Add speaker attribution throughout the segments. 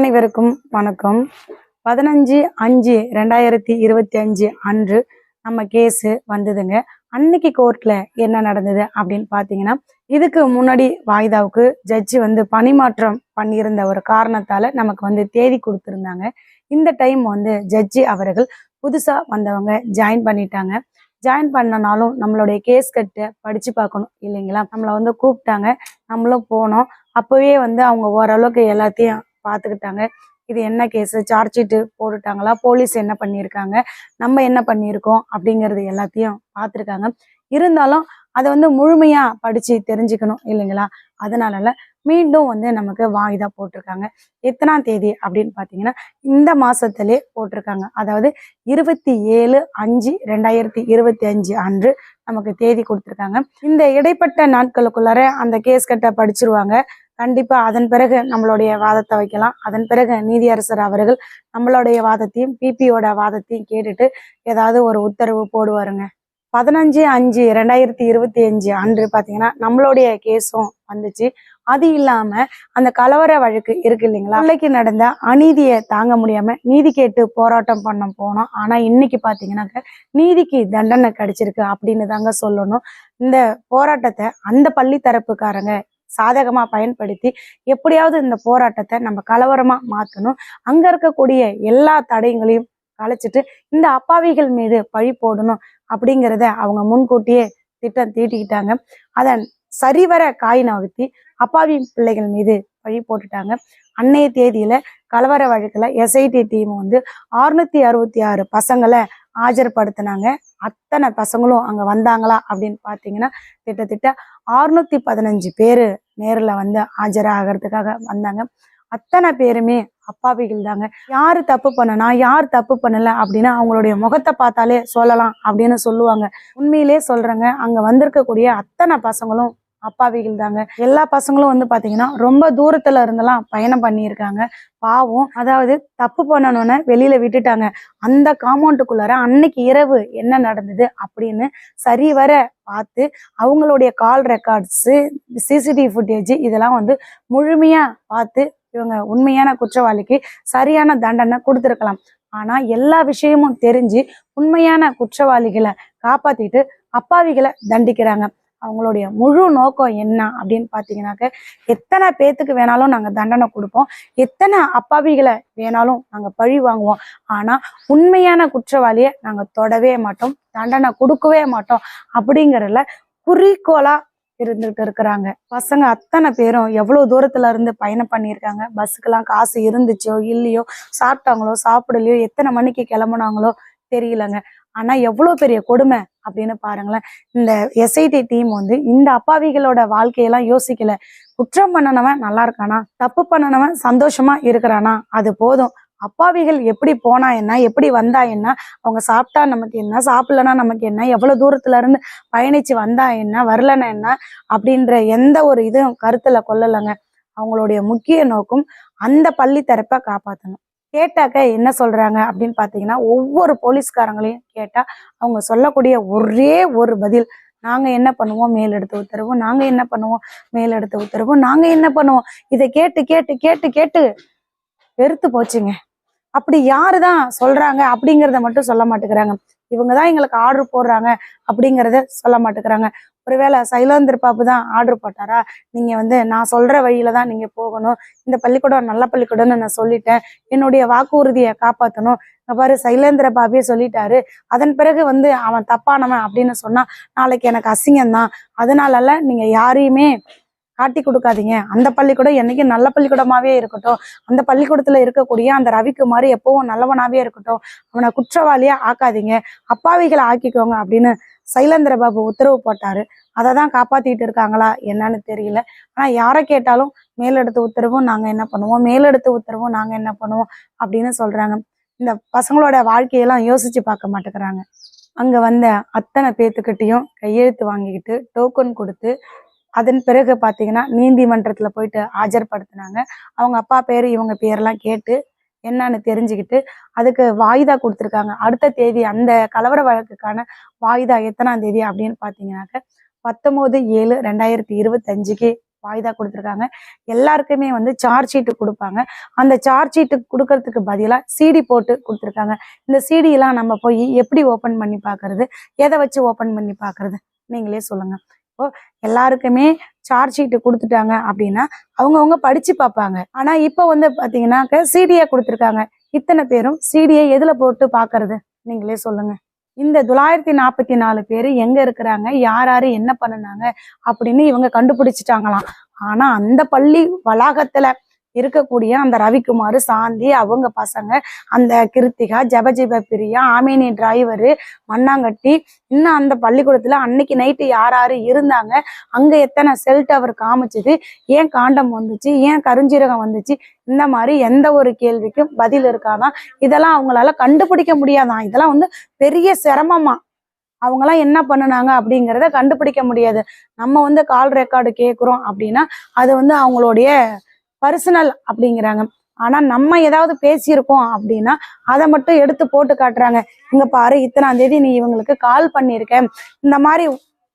Speaker 1: அனைவருக்கும் வணக்கம். பதினஞ்சு அஞ்சு ரெண்டாயிரத்தி இருபத்தி அஞ்சு அன்று நம்ம கேஸு வந்ததுங்க. அன்னைக்கு கோர்ட்ல என்ன நடந்தது அப்படின்னு பார்த்தீங்கன்னா இதுக்கு முன்னாடி வாய்தாவுக்கு ஜட்ஜி வந்து பணிமாற்றம் பண்ணியிருந்த ஒரு காரணத்தால நமக்கு வந்து தேதி கொடுத்துருந்தாங்க. இந்த டைம் வந்து ஜட்ஜி அவர்கள் புதுசாக வந்தவங்க ஜாயின் பண்ணிட்டாங்க. ஜாயின் பண்ணனாலும் நம்மளுடைய கேஸ் கட்டை படித்து பார்க்கணும் இல்லைங்களா? நம்மளை வந்து கூப்பிட்டாங்க. நம்மளும் போனோம். அப்போவே வந்து அவங்க ஓரளவுக்கு எல்லாத்தையும் பார்த்துக்கிட்டாங்க இது என்ன கேஸு சார்ஜ் ஷீட்டு போட்டுட்டாங்களா? போலீஸ் என்ன பண்ணியிருக்காங்க? நம்ம என்ன பண்ணியிருக்கோம்? அப்படிங்கிறது எல்லாத்தையும் பார்த்துருக்காங்க இருந்தாலும் அதை வந்து முழுமையாக படிச்சு தெரிஞ்சுக்கணும் இல்லைங்களா? அதனால மீண்டும் வந்து நமக்கு வாய்தா போட்டிருக்காங்க. எத்தனாம் தேதி அப்படின்னு பார்த்தீங்கன்னா இந்த மாதத்துலேயே போட்டிருக்காங்க. அதாவது இருபத்தி ஏழு அஞ்சு ரெண்டாயிரத்தி இருபத்தி அஞ்சு அன்று நமக்கு தேதி கொடுத்துருக்காங்க. இந்த இடைப்பட்ட நாட்களுக்குள்ளார அந்த கேஸ் கட்டை படிச்சிருவாங்க. கண்டிப்பா அதன் பிறகு நம்மளுடைய வாதத்தை வைக்கலாம். அதன் பிறகு நீதியரசர் அவர்கள் நம்மளுடைய வாதத்தையும் பிபியோட வாதத்தையும் கேட்டுட்டு ஏதாவது ஒரு உத்தரவு போடுவாருங்க. பதினஞ்சு அஞ்சு ரெண்டாயிரத்தி இருபத்தி அஞ்சு அன்று பாத்தீங்கன்னா நம்மளுடைய கேஸும் வந்துச்சு. அது இல்லாம அந்த கலவர வழக்கு இருக்கு இல்லைங்களா? பிள்ளைக்கு நடந்த அநீதியை தாங்க முடியாம நீதி கேட்டு போராட்டம் பண்ண போனோம். ஆனா இன்னைக்கு பாத்தீங்கன்னாக்க நீதிக்கு தண்டனை கிடைச்சிருக்கு அப்படின்னு தாங்க சொல்லணும். இந்த போராட்டத்தை அந்த பள்ளி தரப்புக்காரங்க சாதகமா பயன்படுத்தி எப்படியாவது இந்த போராட்டத்தை நம்ம கலவரமா மாத்தணும். அங்க இருக்கக்கூடிய எல்லா தடயங்களையும் கலைச்சிட்டு இந்த அப்பாவிகள் மீது பழி போடணும் அப்படிங்கிறத அவங்க முன்கூட்டியே திட்டம் தீட்டிக்கிட்டாங்க. அதன் சரிவர காய் நகர்த்தி அப்பாவி பிள்ளைகள் மீது பழி போட்டுட்டாங்க. அன்னைய தேதியில கலவர வழக்குல எஸ்ஐடி டீம் வந்து அறுநூத்தி அறுபத்தி ஆறு பசங்களை ஆஜர்படுத்தினாங்க. அத்தனை பசங்களும் அங்க வந்தாங்களா அப்படின்னு பாத்தீங்கன்னா திட்டத்திட்ட அறுநூத்தி பதினஞ்சு பேர் நேரில் வந்து ஆஜராகிறதுக்காக வந்தாங்க. அத்தனை பேருமே அப்பாவிகள் தாங்க. யார் தப்பு பண்ணனா யார் தப்பு பண்ணல அப்படின்னா அவங்களுடைய முகத்தை பார்த்தாலே சொல்லலாம் அப்படின்னு சொல்லுவாங்க. உண்மையிலே சொல்கிறேங்க அங்க வந்திருக்கக்கூடிய அத்தனை பசங்களும் அப்பாவிகள் தாங்க எல்லா பசங்களும் வந்து பாத்தீங்கன்னா ரொம்ப தூரத்துல இருந்தெல்லாம் பயணம் பண்ணியிருக்காங்க. பாவம் அதாவது தப்பு பண்ணணும்னு வெளியில விட்டுட்டாங்க. அந்த காம்பவுண்டுக்குள்ளார அன்னைக்கு இரவு என்ன நடந்தது அப்படின்னு சரி வர பார்த்து அவங்களுடைய கால் ரெக்கார்ட்ஸு சிசிடிவி ஃபுட்டேஜ் இதெல்லாம் வந்து முழுமையா பார்த்து இவங்க உண்மையான குற்றவாளிக்கு சரியான தண்டனை கொடுத்துருக்கலாம். ஆனா எல்லா விஷயமும் தெரிஞ்சு உண்மையான குற்றவாளிகளை காப்பாத்திட்டு அப்பாவிகளை தண்டிக்கிறாங்க. அவங்களுடைய முழு நோக்கம் என்ன அப்படின்னு பார்த்தீங்கன்னாக்க எத்தனை பேத்துக்கு வேணாலும் நாங்கள் தண்டனை கொடுப்போம். எத்தனை அப்பாவிகளை வேணாலும் நாங்கள் பழி வாங்குவோம். ஆனால் உண்மையான குற்றவாளியை நாங்கள் தொடவே மாட்டோம் தண்டனை கொடுக்கவே மாட்டோம் அப்படிங்கிறதுல குறிக்கோளா இருந்துட்டு இருக்கிறாங்க. பசங்க அத்தனை பேரும் எவ்வளோ தூரத்துல இருந்து பயணம் பண்ணியிருக்காங்க? பஸ்ஸுக்கெல்லாம் காசு இருந்துச்சோ இல்லையோ சாப்பிட்டாங்களோ சாப்பிடலையோ எத்தனை மணிக்கு கிளம்புனாங்களோ தெரியலங்க. ஆனா எவ்வளவு பெரிய கொடுமை அப்படின்னு பாருங்களேன். இந்த எஸ்ஐடி டீம் வந்து இந்த அப்பாவிகளோட வாழ்க்கையெல்லாம் யோசிக்கல. குற்றம் பண்ணனவன் நல்லா இருக்கானா? தப்பு பண்ணனவன் சந்தோஷமா இருக்கிறானா? அது போதும். அப்பாவிகள் எப்படி போனா என்ன? எப்படி வந்தா என்ன? அவங்க சாப்பிட்டா நமக்கு என்ன? சாப்பிடலன்னா நமக்கு என்ன? எவ்வளவு தூரத்துல இருந்து பயணிச்சு வந்தா என்ன? வரலன்னா என்ன? அப்படின்ற எந்த ஒரு இதுவும் கருத்துல கொள்ளலைங்க. அவங்களுடைய முக்கிய நோக்கம் அந்த பள்ளி தரப்பை காப்பாற்றணும் கேட்டாக்க என்ன சொல்றாங்க அப்படின்னு பாத்தீங்கன்னா ஒவ்வொரு போலீஸ்காரங்களையும் கேட்டா அவங்க சொல்லக்கூடிய ஒரே ஒரு பதில் நாங்க என்ன பண்ணுவோம்? மேலெடுத்து உத்தரவு. நாங்க என்ன பண்ணுவோம்? மேலெடுத்து உத்தரவு. நாங்க என்ன பண்ணுவோம்? இதை கேட்டு கேட்டு கேட்டு கேட்டு வெறுத்து போச்சுங்க. அப்படி யாருதான் சொல்றாங்க அப்படிங்கிறத மட்டும் சொல்ல மாட்டேங்கிறாங்க. இவங்க தான் எங்களுக்கு ஆர்டர் போடுறாங்க அப்படிங்கிறத சொல்ல மாட்டேங்கிறாங்க. ஒருவேளை சைலேந்தர் பாபு தான் ஆர்டர் போட்டாரா? நீங்கள் வந்து நான் சொல்கிற வழியில தான் நீங்கள் போகணும். இந்த பள்ளிக்கூடம் நல்ல பள்ளிக்கூடம்னு நான் சொல்லிட்டேன். என்னுடைய வாக்குறுதியை காப்பாற்றணும் இங்க பாரு சைலேந்திர பாபியே சொல்லிட்டாரு. அதன் பிறகு வந்து அவன் தப்பானவன் அப்படின்னு சொன்னா நாளைக்கு எனக்கு அசிங்கம்தான். அதனாலலாம் நீங்கள் யாரையுமே காட்டி கொடுக்காதீங்க. அந்த பள்ளிக்கூடம் என்னைக்கும் நல்ல பள்ளிக்கூடமாவே இருக்கட்டும். அந்த பள்ளிக்கூடத்துல இருக்கக்கூடிய அந்த ரவிக்குமார் எப்பவும் நல்லவனாவே இருக்கட்டும். அவனை குற்றவாளியா ஆக்காதீங்க. அப்பாவிகளை ஆக்கிக்கோங்க அப்படின்னு சைலேந்திர பாபு உத்தரவு போட்டாரு. அதை தான் காப்பாத்திட்டு இருக்காங்களா என்னன்னு தெரியல. ஆனா யாரை கேட்டாலும் மேலெடுத்த உத்தரவும் நாங்க என்ன பண்ணுவோம்? மேலெடுத்த உத்தரவும் நாங்க என்ன பண்ணுவோம்? அப்படின்னு சொல்றாங்க. இந்த பசங்களோட வாழ்க்கையெல்லாம் யோசிச்சு பார்க்க மாட்டேங்கிறாங்க. அங்க வந்த அத்தனை பேத்துக்கிட்டையும் கையெழுத்து வாங்கிக்கிட்டு டோக்கன் கொடுத்து அதன் பிறகு பார்த்தீங்கன்னா நீதிமன்றத்தில் போயிட்டு ஆஜர்படுத்தினாங்க. அவங்க அப்பா பேர் இவங்க பேரெல்லாம் கேட்டு என்னன்னு தெரிஞ்சுக்கிட்டு அதுக்கு வாய்தா கொடுத்துருக்காங்க. அடுத்த தேதி அந்த கலவர வழக்குக்கான வாய்தா எத்தனாம் தேதி அப்படின்னு பார்த்தீங்கன்னாக்க பத்தொம்போது ஏழு ரெண்டாயிரத்தி இருபத்தஞ்சுக்கு வாய்தா கொடுத்துருக்காங்க. எல்லாருக்குமே வந்து சார்ஜ் ஷீட்டு கொடுப்பாங்க. அந்த சார்ஜ் ஷீட்டு கொடுக்கறதுக்கு பதிலாக சிடி போட்டு கொடுத்துருக்காங்க. இந்த சிடியெலாம் நம்ம போய் எப்படி ஓப்பன் பண்ணி பார்க்கறது எதை வச்சு ஓப்பன் பண்ணி பார்க்கறது நீங்களே சொல்லுங்கள் இப்போ எல்லாருக்குமே சார்ஜ் ஷீட்டு கொடுத்துட்டாங்க அப்படின்னா அவங்கவுங்க படிச்சு பார்ப்பாங்க. ஆனா இப்போ வந்து பாத்தீங்கன்னாக்க சிடியை கொடுத்துருக்காங்க. இத்தனை பேரும் சிடியை எதுல போட்டு பார்க்கறது நீங்களே சொல்லுங்க. இந்த தொள்ளாயிரத்தி நாற்பத்தி நாலு பேர் எங்க இருக்கிறாங்க? யார் யாரு என்ன பண்ணுனாங்க? அப்படின்னு இவங்க கண்டுபிடிச்சிட்டாங்களாம். ஆனா அந்த பள்ளி வளாகத்துல இருக்கக்கூடிய அந்த ரவிக்குமார் சாந்தி அவங்க பசங்க அந்த கிருத்திகா ஜபஜிப பிரியா ஆமேனி டிரைவரு மண்ணாங்கட்டி இன்னும் அந்த பள்ளிக்கூடத்துல அன்னைக்கு நைட்டு யார் யாரு இருந்தாங்க அங்க எத்தனை செல் டவர் காமிச்சது ஏன் காண்டம் வந்துச்சு ஏன் கருஞ்சீரகம் வந்துச்சு இந்த மாதிரி எந்த ஒரு கேள்விக்கும் பதில் இருக்காதான் இதெல்லாம் அவங்களால கண்டுபிடிக்க முடியாதான் இதெல்லாம் வந்து பெரிய சிரமமா? அவங்களாம் என்ன பண்ணுனாங்க அப்படிங்கிறத கண்டுபிடிக்க முடியாது. நம்ம வந்து கால் ரெக்கார்டு கேட்குறோம் அப்படின்னா அது வந்து அவங்களுடைய பர்சனல் அப்படிங்கிறாங்க. ஆனா நம்ம ஏதாவது பேசியிருக்கோம் அப்படின்னா அதை மட்டும் எடுத்து போட்டு காட்டுறாங்க. இங்க பாரு இத்தனாம் தேதி நீ இவங்களுக்கு கால் பண்ணியிருக்க. இந்த மாதிரி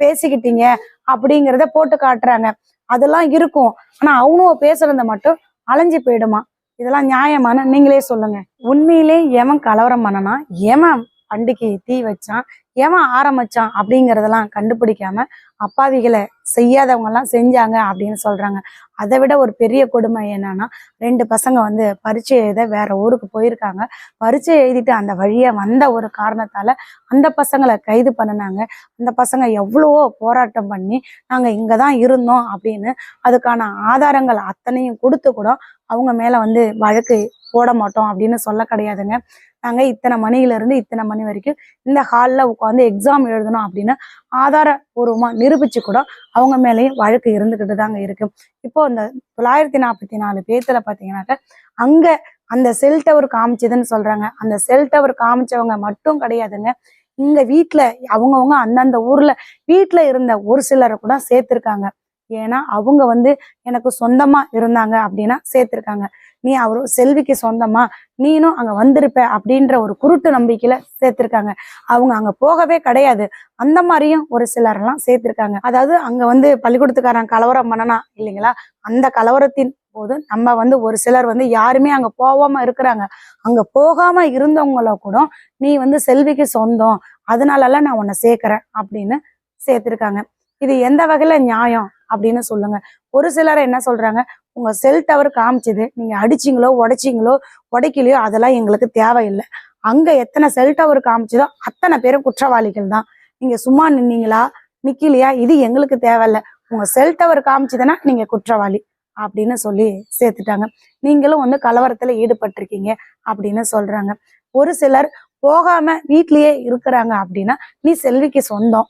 Speaker 1: பேசிக்கிட்டீங்க அப்படிங்கிறத போட்டு காட்டுறாங்க. அதெல்லாம் இருக்கும். ஆனா அவனுவ பேசுறத மட்டும் அலைஞ்சு போயிடுமா? இதெல்லாம் நியாயமான நீங்களே சொல்லுங்க. உண்மையிலே எவன் கலவரம் பண்ணனா எவன் பண்டிகையை தீ வச்சான் எவன் ஆரம்பிச்சான் அப்படிங்கறதெல்லாம் கண்டுபிடிக்காம அப்பாவிகளை செய்யாதவங்க எல்லாம் செஞ்சாங்க அப்படின்னு சொல்றாங்க. அதை விட ஒரு பெரிய கொடுமை என்னன்னா ரெண்டு பசங்க வந்து பரீட்சை எழுத வேற ஊருக்கு போயிருக்காங்க. பரீட்சை எழுதிட்டு அந்த வழியை வந்த ஒரு காரணத்தால் அந்த பசங்களை கைது பண்ணினாங்க. அந்த பசங்க எவ்வளவோ போராட்டம் பண்ணி நாங்கள் இங்கே தான் இருந்தோம் அப்படின்னு அதுக்கான ஆதாரங்கள் அத்தனையும் கொடுத்து கூட அவங்க மேலே வந்து வழக்கு போட மாட்டோம் அப்படின்னு சொல்ல கிடையாதுங்க. நாங்கள் இத்தனை மணியில இருந்து இத்தனை மணி வரைக்கும் இந்த ஹாலில் உட்காந்து எக்ஸாம் எழுதணும் அப்படின்னு ஆதாரபூர்வமாக நிரூபித்து கூட அவங்க மேலேயும் வழக்கு இருந்துக்கிட்டு தாங்க இருக்குது இப்போ இந்த தொள்ளாயிரத்தி நாற்பத்தி நாலு பேர்த்தில் பாத்தீங்கன்னாக்க அங்கே அந்த செல் டவர் காமிச்சதுன்னு சொல்கிறாங்க அந்த செல் டவர் காமிச்சவங்க மட்டும் கிடையாதுங்க. இங்க வீட்டுல அவங்கவுங்க அந்தந்த ஊர்ல வீட்டுல இருந்த ஒரு சிலரை கூட சேர்த்திருக்காங்க. ஏன்னா அவங்க வந்து எனக்கு சொந்தமா இருந்தாங்க அப்படின்னா சேர்த்திருக்காங்க. நீ அவரு செல்விக்கு சொந்தமா? நீனும் அங்க வந்திருப்ப அப்படின்ற ஒரு குருட்டு நம்பிக்கையில சேர்த்திருக்காங்க. அவங்க அங்க போகவே கிடையாது. அந்த மாதிரியும் ஒரு சிலரெல்லாம் சேர்த்திருக்காங்க. அதாவது அங்க வந்து பள்ளிக்கூடத்துக்காரன் கலவரம் பண்ணனா இல்லைங்களா? அந்த கலவரத்தின் போது நம்ம வந்து ஒரு சிலர் வந்து யாருமே அங்க போகாம இருக்கிறாங்க. அங்க போகாம இருந்தவங்கள கூட நீ வந்து செல்விக்கு சொந்தம். அதனாலலாம் நான் உன்னை சேர்க்கிறேன் அப்படின்னு சேர்த்திருக்காங்க. இது எந்த வகையில நியாயம் அப்படின்னு சொல்லுங்க. ஒரு சிலர் என்ன சொல்றாங்க? உங்க செல் டவர் காமிச்சது. நீங்க அடிச்சீங்களோ உடைச்சிங்களோ உடைக்கலையோ அதெல்லாம் எங்களுக்கு தேவையில்லை. அங்க எத்தனை செல் டவர் காமிச்சதோ அத்தனை பேரும் குற்றவாளிகள் தான். நீங்க சும்மா நின்னீங்களா? நிக்கலையா? இது எங்களுக்கு தேவையில்ல. உங்க செல் டவர் காமிச்சதுன்னா நீங்க குற்றவாளி அப்படின்னு சொல்லி சேர்த்துட்டாங்க. நீங்களும் வந்து கலவரத்துல ஈடுபட்டிருக்கீங்க அப்படின்னு சொல்றாங்க. ஒரு சிலர் போகாம வீட்லயே இருக்கிறாங்க அப்படின்னா நீ செல்விக்கு சொந்தம்.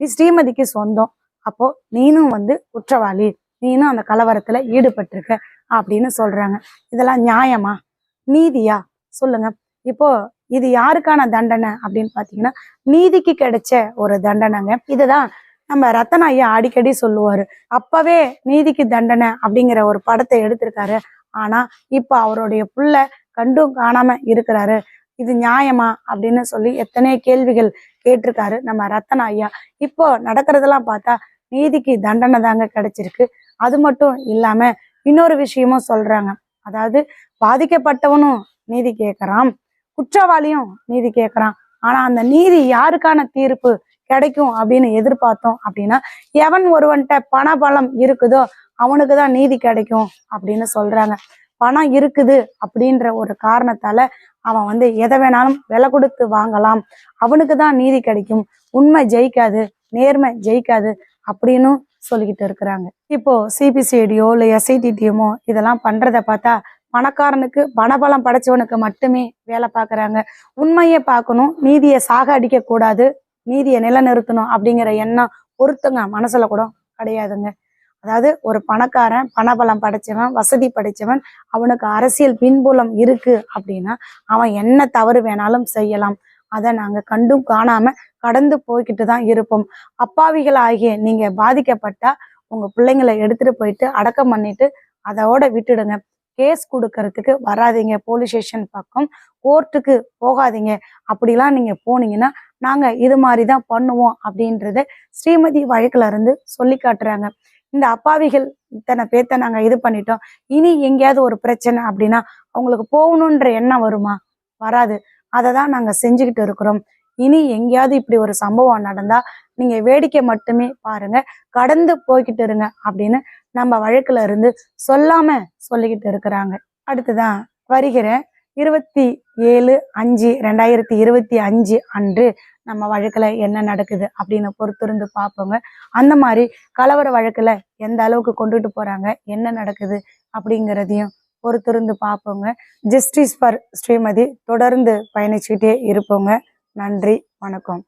Speaker 1: நீ ஸ்ரீமதிக்கு சொந்தம். அப்போ நீனும் வந்து குற்றவாளி. நீனும் அந்த கலவரத்துல ஈடுபட்டிருக்க அப்படின்னு சொல்றாங்க. இதெல்லாம் நியாயமா? நீதியா? சொல்லுங்க. இப்போ இது யாருக்கான தண்டனை அப்படின்னு பாத்தீங்கன்னா நீதிக்கு கிடைச்ச ஒரு தண்டனைங்க. இதுதான் நம்ம ரத்தன ஐயா அடிக்கடி சொல்லுவாரு. அப்பவே நீதிக்கு தண்டனை அப்படிங்கிற ஒரு படத்தை எடுத்திருக்காரு. ஆனா இப்ப அவருடைய புள்ள கண்டும் காணாம இருக்கிறாரு. இது நியாயமா அப்படின்னு சொல்லி எத்தனையோ கேள்விகள் கேட்டிருக்காரு நம்ம ரத்தன ஐயா. இப்போ நடக்கிறதெல்லாம் பார்த்தா நீதிக்கு தண்டனை தாங்க கிடைச்சிருக்கு. அது மட்டும் இல்லாம இன்னொரு விஷயமும் சொல்றாங்க. அதாவது பாதிக்கப்பட்டவனும் நீதி கேட்கறான் குற்றவாளியும் நீதி கேட்கறான். ஆனா அந்த நீதி யாருக்கான தீர்ப்பு கிடைக்கும் அப்படின்னு எதிர்பார்த்தோம் அப்படின்னா எவன் ஒருவன்கிட்ட பண பலம் இருக்குதோ அவனுக்கு தான் நீதி கிடைக்கும் அப்படின்னு சொல்றாங்க. பணம் இருக்குது அப்படின்ற ஒரு காரணத்தால அவன் வந்து எதை வேணாலும் விலை கொடுத்து வாங்கலாம். அவனுக்கு தான் நீதி கிடைக்கும். உண்மை ஜெயிக்காது நேர்மை ஜெயிக்காது அப்படின்னு சொல்லிக்கிட்டு இருக்கிறாங்க. இப்போ சிபிசிஐடியோ இல்லை எஸ்ஐடிடிஎமோ இதெல்லாம் பண்றத பார்த்தா பணக்காரனுக்கு பணபலம் படைச்சவனுக்கு மட்டுமே வேலை பார்க்கறாங்க. உண்மையை பார்க்கணும் நீதியை சாக அடிக்க கூடாது நீதியை நிலைநிறுத்தணும் அப்படிங்கிற எண்ணம் ஒருத்தங்க மனசுல கூட கிடையாதுங்க. அதாவது ஒரு பணக்காரன் பணபலம் படைச்சவன் வசதி படைச்சவன் அவனுக்கு அரசியல் பின்புலம் இருக்கு அப்படின்னா அவன் என்ன தவறு வேணாலும் செய்யலாம். அதை நாங்கள் கண்டும் காணாமல் கடந்து போய்கிட்டு தான் இருப்போம். அப்பாவிகள் ஆகிய நீங்கள் பாதிக்கப்பட்டா உங்கள் பிள்ளைங்களை எடுத்துகிட்டு போயிட்டு அடக்கம் பண்ணிட்டு அதோட விட்டுடுங்க. கேஸ் கொடுக்கறதுக்கு வராதீங்க. போலீஸ் ஸ்டேஷன் பக்கம் கோர்ட்டுக்கு போகாதீங்க. அப்படிலாம் நீங்கள் போனீங்கன்னா நாங்கள் இது மாதிரி தான் பண்ணுவோம் அப்படின்றத ஸ்ரீமதி வழக்குல இருந்து சொல்லி காட்டுறாங்க. இந்த அப்பாவிகள் இத்தனை பேர்த்த நாங்கள் இது பண்ணிட்டோம். இனி எங்கேயாவது ஒரு பிரச்சனை அப்படின்னா அவங்களுக்கு போகணுன்ற எண்ணம் வருமா? வராது. அதை தான் நாங்கள் செஞ்சுக்கிட்டு இருக்கிறோம். இனி எங்கேயாவது இப்படி ஒரு சம்பவம் நடந்தா நீங்க வேடிக்கை மட்டுமே பாருங்க. கடந்து போய்கிட்டு இருங்க அப்படின்னு நம்ம வழக்குல இருந்து சொல்லாம சொல்லிக்கிட்டு இருக்கிறாங்க. அடுத்துதான் வருகிற இருபத்தி ஏழு அஞ்சு ரெண்டாயிரத்தி இருபத்தி அஞ்சு அன்று நம்ம வழக்கில் என்ன நடக்குது அப்படின்னு பொறுத்திருந்து பார்ப்போங்க. அந்த மாதிரி கலவர வழக்கில் எந்த அளவுக்கு கொண்டுட்டு போகிறாங்க என்ன நடக்குது அப்படிங்கிறதையும் பொறுத்திருந்து பார்ப்போங்க. ஜஸ்டிஸ் ஃபார் ஸ்ரீமதி தொடர்ந்து பயணிச்சுக்கிட்டே இருப்போங்க. நன்றி வணக்கம்.